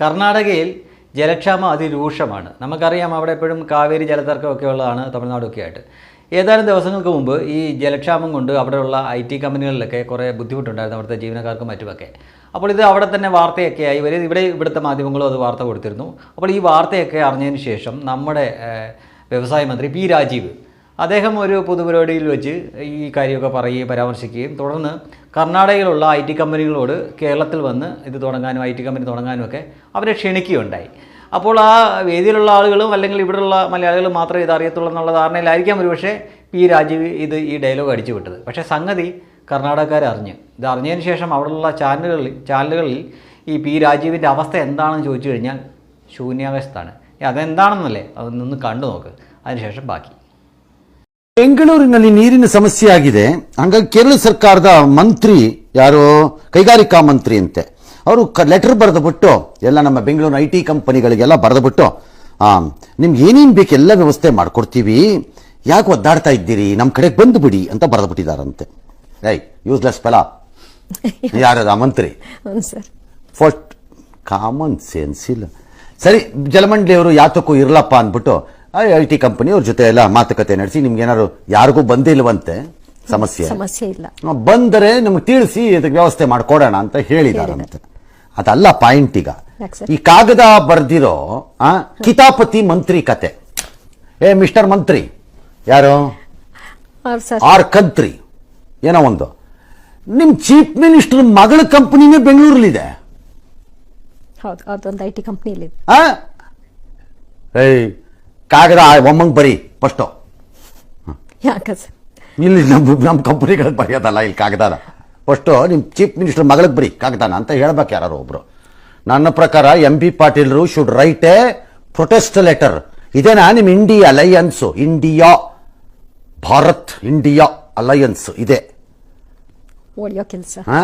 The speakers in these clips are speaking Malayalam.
കർണാടകയിൽ ജലക്ഷാമം അതിരൂക്ഷമാണ്. നമുക്കറിയാം അവിടെ എപ്പോഴും കാവേരി ജലതർക്കമൊക്കെ ഉള്ളതാണ് തമിഴ്നാടൊക്കെ ആയിട്ട് ഏതാനും ദിവസങ്ങൾക്ക് മുമ്പ് ഈ ജലക്ഷാമം കൊണ്ട് അവിടെയുള്ള ഐ ടി കമ്പനികളിലൊക്കെ കുറേ ബുദ്ധിമുട്ടുണ്ടായിരുന്നു അവിടുത്തെ ജീവനക്കാർക്കും മറ്റുമൊക്കെ. അപ്പോൾ ഇത് അവിടെ തന്നെ വാർത്തയൊക്കെ ആയി ഇവിടെ ഇവിടുത്തെ മാധ്യമങ്ങളും അത് വാർത്ത കൊടുത്തിരുന്നു. അപ്പോൾ ഈ വാർത്തയൊക്കെ അറിഞ്ഞതിന് ശേഷം നമ്മുടെ വ്യവസായ മന്ത്രി പി രാജീവ് അദ്ദേഹം ഒരു പൊതുപരിപാടിയിൽ വെച്ച് ഈ കാര്യമൊക്കെ പറയുകയും പരാമർശിക്കുകയും തുടർന്ന് കർണാടകയിലുള്ള ഐ ടി കമ്പനികളോട് കേരളത്തിൽ വന്ന് ഇത് തുടങ്ങാനും ഐ ടി കമ്പനി തുടങ്ങാനും ഒക്കെ അവരെ ക്ഷണിക്കുകയുണ്ടായി. അപ്പോൾ ആ വേദിയിലുള്ള ആളുകളും അല്ലെങ്കിൽ ഇവിടെയുള്ള മലയാളികൾ മാത്രമേ ഇത് അറിയത്തുള്ളൂ എന്നുള്ള ധാരണയിലായിരിക്കാം ഒരുപക്ഷെ പി രാജീവ് ഇത് ഈ ഡയലോഗ് അടിച്ചു വിട്ടത്. പക്ഷേ സംഗതി കർണാടകക്കാർ അറിഞ്ഞ്. ഇത് അറിഞ്ഞതിന് ശേഷം അവിടെയുള്ള ചാനലുകളിൽ ചാനലുകളിൽ ഈ പി രാജീവിന്റെ അവസ്ഥ എന്താണെന്ന് ചോദിച്ചു കഴിഞ്ഞാൽ ശൂന്യാവസ്ഥയാണ്. അതെന്താണെന്നല്ലേ അതൊന്ന് കണ്ടു നോക്ക്. അതിനുശേഷം ബാക്കി. ಬೆಂಗಳೂರಿನಲ್ಲಿ ನೀರಿನ ಸಮಸ್ಯೆ ಆಗಿದೆ. ಹಂಗಾಗಿ ಕೇರಳ ಸರ್ಕಾರದ ಮಂತ್ರಿ ಯಾರು? ಕೈಗಾರಿಕಾ ಮಂತ್ರಿ ಅಂತೆ. ಅವರು ಲೆಟರ್ ಬರೆದುಬಿಟ್ಟು ಎಲ್ಲ ನಮ್ಮ ಬೆಂಗಳೂರಿನ ಐ ಟಿ ಕಂಪನಿಗಳಿಗೆಲ್ಲ ಬರೆದುಬಿಟ್ಟು ನಿಮ್ಗೆ ಏನೇನು ಬೇಕು ಎಲ್ಲ ವ್ಯವಸ್ಥೆ ಮಾಡ್ಕೊಡ್ತೀವಿ. ಯಾಕೆ ಒದ್ದಾಡ್ತಾ ಇದ್ದೀರಿ? ನಮ್ಮ ಕಡೆಗೆ ಬಂದು ಬಿಡಿ ಅಂತ ಬರೆದುಬಿಟ್ಟಿದಾರಂತೆ. ರೈ ಯೂಸ್ಲೆಸ್ ಫಲ ಯಾರದ ಮಂತ್ರಿ? ಫಸ್ಟ್ ಕಾಮನ್ ಸೆನ್ಸ್ ಇಲ್ಲ. ಸರಿ ಜಲಮಂಡಳಿಯವರು ಯಾತಕ್ಕೂ ಇರಲಪ್ಪ ಅಂದ್ಬಿಟ್ಟು ಐ ಟಿ ಕಂಪನಿ ಅವ್ರ ಜೊತೆ ಎಲ್ಲ ಮಾತುಕತೆ ನಡೆಸಿ ನಿಮ್ಗೆ ಏನಾದ್ರು ಯಾರಿಗೂ ಬಂದಿಲ್ವಂತೆ ಸಮಸ್ಯೆ? ಸಮಸ್ಯೆ ಇಲ್ಲ. ಬಂದರೆ ನಿಮ್ಗೆ ತಿಳಿಸಿ ಇದಕ್ಕೆ ವ್ಯವಸ್ಥೆ ಮಾಡ್ಕೊಡೋಣ ಅಂತ ಹೇಳಿದಾರಂತೆ. ಅದಲ್ಲ ಪಾಯಿಂಟ್ ಈಗ. ಈ ಕಾಗದ ಬರ್ದಿರೋ ಕಿತಾಪತಿ ಮಂತ್ರಿ ಕತೆ. ಏ ಮಿಸ್ಟರ್ ಮಂತ್ರಿ ಯಾರು? ಆರ್ ಕಂತ್ರಿ. ಏನೋ ಒಂದು. ನಿಮ್ ಚೀಫ್ ಮಿನಿಸ್ಟರ್ ಮಗಳ ಕಂಪನಿನೇ ಬೆಂಗಳೂರಲ್ಲಿದೆ. ಐ ಟಿ ಕಂಪ್ನಿಯಲ್ಲಿ? ಏಯ್ ಕಾಗದ ಒಮ್ಮಂಗ್ ಬರಿ ಫಸ್ಟ್ ಯಾಕೆ ಸರ್? ಇಲ್ಲಿ ನಮ್ಮ ನಮ್ಮ ಕಂಪನಿಗಳಿಗೆ ಬರೆಯೋದಲ್ಲ ಇಲ್ಲಿ ಕಾಗದ ಫಸ್ಟ್ ನಿಮ್ಮ ಚೀಫ್ ಮಿನಿಸ್ಟರ್ ಮಗಳಿಗೆ ಬರಿ ಕಾಗದಾನ ಅಂತ ಹೇಳ್ಬೇಕು ಯಾರು ಒಬ್ರು. ನನ್ನ ಪ್ರಕಾರ M P ಪಾಟೀಲ್ರು should write a protest letter ಇದೇನಾ ನಿಮ್ಮ India alliance India Bharat India alliance ಇದೆ. ಕೆಲಸ. ಆ?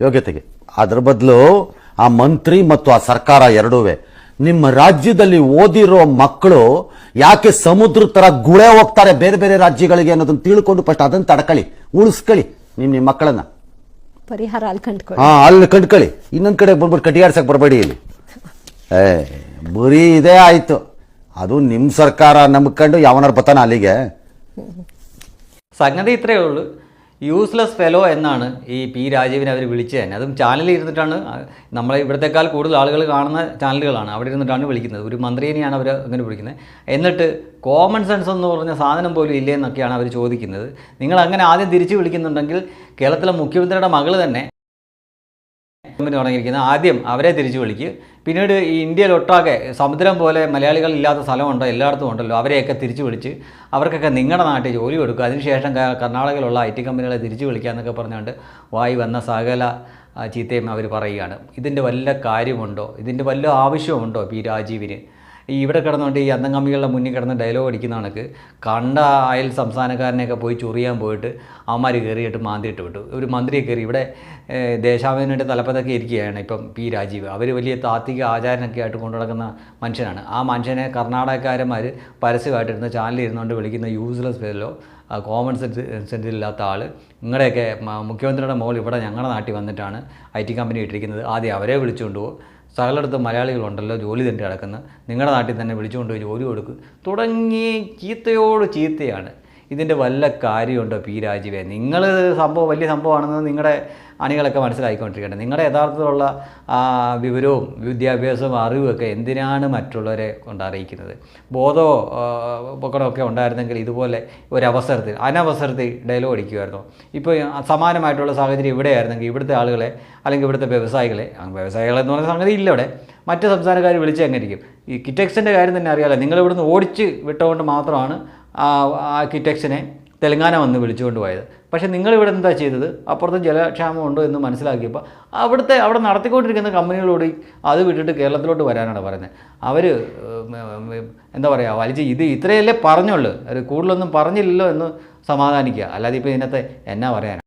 ಯೋಗ್ಯತೆಗೆ. ಅದ್ರ ಬದಲು ಆ ಮಂತ್ರಿ ಮತ್ತು ಆ ಸರ್ಕಾರ ಎರಡೂವೆ. ನಿಮ್ಮ ರಾಜ್ಯದಲ್ಲಿ ಓದಿರೋ ಮಕ್ಕಳು ಯಾಕೆ ಸಮುದ್ರ ತರ ಗುಳೆ ಹೋಗ್ತಾರೆ ಬೇರೆ ಬೇರೆ ರಾಜ್ಯಗಳಿಗೆ ಅನ್ನೋದನ್ನ ತಿಳ್ಕೊಂಡು ಫಸ್ಟ್ ಅದನ್ನ ತಡ್ಕೊಳ್ಳಿ ಉಳಿಸ್ಕೊಳ್ಳಿ ನಿಮ್ಮ ನಿಮ್ಮ ಮಕ್ಕಳನ್ನ. ಪರಿಹಾರ ಅಲ್ಲಿ ಕಂಡ್ಕೊಳ್ಳಿ. ಹಾ ಅಲ್ಲಿ ಕಂಡ್ಕೊಳ್ಳಿ. ಇನ್ನೊಂದ್ ಕಡೆ ಬಂದ್ಬಿಟ್ಟು ಕಟಿಯಾಡ್ಸಕ್ ಬರಬೇಡಿ ಇಲ್ಲಿ. ಏ ಬರೀ ಇದೇ ಆಯ್ತು. ಅದು ನಿಮ್ಮ ಸರ್ಕಾರ ನಂಬ್ಕೊಂಡು ಯಾವನಾರು ಬತಾನ ಅಲ್ಲಿಗೆ? ಸಾಗ್ನದೇ ಇತ್ರ യൂസ്ലെസ് ഫെലോ എന്നാണ് ഈ പി രാജീവിനെ അവർ വിളിച്ചത് തന്നെ. അതും ചാനലിൽ ഇരുന്നിട്ടാണ് നമ്മളെ ഇവിടത്തെക്കാൾ കൂടുതൽ ആളുകൾ കാണുന്ന ചാനലുകളാണ് അവിടെ ഇരുന്നിട്ടാണ് വിളിക്കുന്നത്. ഒരു മന്ത്രിനെയാണ് അവർ അങ്ങനെ വിളിക്കുന്നത്. എന്നിട്ട് കോമൺ സെൻസ് എന്ന് പറഞ്ഞ സാധനം പോലും ഇല്ലേ എന്നൊക്കെയാണ് അവർ ചോദിക്കുന്നത്. നിങ്ങൾ അങ്ങനെ ആദ്യം തിരിച്ചു വിളിക്കുന്നുണ്ടെങ്കിൽ കേരളത്തിലെ മുഖ്യമന്ത്രിയുടെ മകൾ തന്നെ തുടങ്ങിയിരിക്കുന്നത് ആദ്യം അവരെ തിരിച്ചു വിളിക്കുക പിന്നീട് ഈ ഇന്ത്യയിലൊട്ടാകെ സമുദ്രം പോലെ മലയാളികൾ ഇല്ലാത്ത സ്ഥലമുണ്ടോ എല്ലായിടത്തും ഉണ്ടല്ലോ. അവരെയൊക്കെ തിരിച്ചു വിളിച്ച് അവർക്കൊക്കെ നിങ്ങളുടെ നാട്ടിൽ ജോലി കൊടുക്കുക. അതിനുശേഷം കർണാടകയിലുള്ള ഐ ടി കമ്പനികളെ തിരിച്ചു വിളിക്കുക എന്നൊക്കെ പറഞ്ഞുകൊണ്ട് വായി വന്ന സകല ചീത്തയും അവർ പറയുകയാണ്. ഇതിന്റെ വല്ല കാര്യമുണ്ടോ? ഇതിന്റെ വല്ല ആവശ്യമുണ്ടോ പി രാജീവിന്? ഈ ഇവിടെ കിടന്നുകൊണ്ട് ഈ അന്തംകമ്മികളുടെ മുന്നിൽ കിടന്ന് ഡയലോഗ് അടിക്കുന്ന കണക്ക് കണ്ട അയൽ സംസ്ഥാനക്കാരനെയൊക്കെ പോയി ചൊറിയാൻ പോയിട്ട് അവന്മാർ കയറിയിട്ട് മാന്തിയിട്ട് വിട്ടു. ഒരു മന്ത്രിയെ കയറി ഇവിടെ ദേശാഭിമാനിയുടെ തലപ്പത്തൊക്കെ ഇരിക്കുകയാണ് ഇപ്പം പി രാജീവ്. അവർ വലിയ താത്വിക ആചാരനൊക്കെ ആയിട്ട് കൊണ്ടു നടക്കുന്ന മനുഷ്യനാണ്. ആ മനുഷ്യനെ കർണാടകക്കാരന്മാർ പരസ്യമായിട്ടിരുന്ന് ചാനലിൽ ഇരുന്നുകൊണ്ട് വിളിക്കുന്ന യൂസ്ലെസ് പേരിലോ കോമൺ സെൻസ് സെൻസ് ഇല്ലാത്ത ആൾ നിങ്ങളുടെയൊക്കെ മുഖ്യമന്ത്രിയുടെ മോൾ ഇവിടെ ഞങ്ങളുടെ നാട്ടിൽ വന്നിട്ടാണ് ഐ ടി കമ്പനി ഇട്ടിരിക്കുന്നത്. ആദ്യം അവരെ വിളിച്ചുകൊണ്ട് പോകും സകലയിടത്തും മലയാളികളുണ്ടല്ലോ ജോലി തന്നെ കിടക്കുന്ന നിങ്ങളുടെ നാട്ടിൽ തന്നെ വിളിച്ചുകൊണ്ട് ജോലി കൊടുക്കുക തുടങ്ങി ചീത്തയോട് ചീത്തയാണ്. ഇതിന്റെ വല്ല കാര്യമുണ്ടോ പി രാജീവേ നിങ്ങൾ സംഭവം വലിയ സംഭവമാണെന്ന് നിങ്ങളുടെ അണികളൊക്കെ മനസ്സിലാക്കിക്കൊണ്ടിരിക്കട്ടെ നിങ്ങളുടെ യഥാർത്ഥത്തിലുള്ള വിവരവും വിദ്യാഭ്യാസവും അറിവും ഒക്കെ എന്തിനാണ് മറ്റുള്ളവരെ കൊണ്ട് അറിയിക്കുന്നത്? ബോധമോ ഒക്കെ ഉണ്ടായിരുന്നെങ്കിൽ ഇതുപോലെ ഒരവസരത്തിൽ അനവസരത്തിൽ ഡയലോഗ് അടിക്കുമായിരുന്നു ഇപ്പോൾ സമാനമായിട്ടുള്ള സാഹചര്യം ഇവിടെയായിരുന്നെങ്കിൽ ഇവിടുത്തെ ആളുകളെ അല്ലെങ്കിൽ ഇവിടുത്തെ വ്യവസായികളെ വ്യവസായികളെന്ന് പറയുന്ന സംഗതി ഇല്ല ഇവിടെ. മറ്റ് സംസ്ഥാനക്കാർ വിളിച്ച് എങ്ങനെ ഇരിക്കും ഈ കിറ്റക്സിന്റെ കാര്യം തന്നെ അറിയാമല്ലോ നിങ്ങൾ ഇവിടുന്ന് ഓടിച്ച് വിട്ടുകൊണ്ട് മാത്രമാണ് ആ ആ കിറ്റക്സിനെ തെലങ്കാന വന്ന് വിളിച്ചുകൊണ്ട് പോയത്. പക്ഷേ നിങ്ങളിവിടെ എന്താ ചെയ്തത്? അപ്പുറത്ത് ജലക്ഷാമം ഉണ്ടോ എന്ന് മനസ്സിലാക്കിയപ്പോൾ അവിടുത്തെ അവിടെ നടത്തിക്കൊണ്ടിരിക്കുന്ന കമ്പനികളോട് അത് വിട്ടിട്ട് കേരളത്തിലോട്ട് വരാനാണ് പറയുന്നത്. അവർ എന്താ പറയുക വലിച്ച് ഇത് ഇത്രയല്ലേ പറഞ്ഞുള്ളൂ. അവർ കൂടുതലൊന്നും പറഞ്ഞില്ലല്ലോ എന്ന് സമാധാനിക്കുക. അല്ലാതെ ഇപ്പോൾ ഇതിനകത്ത് എന്നാ പറയാനാണ്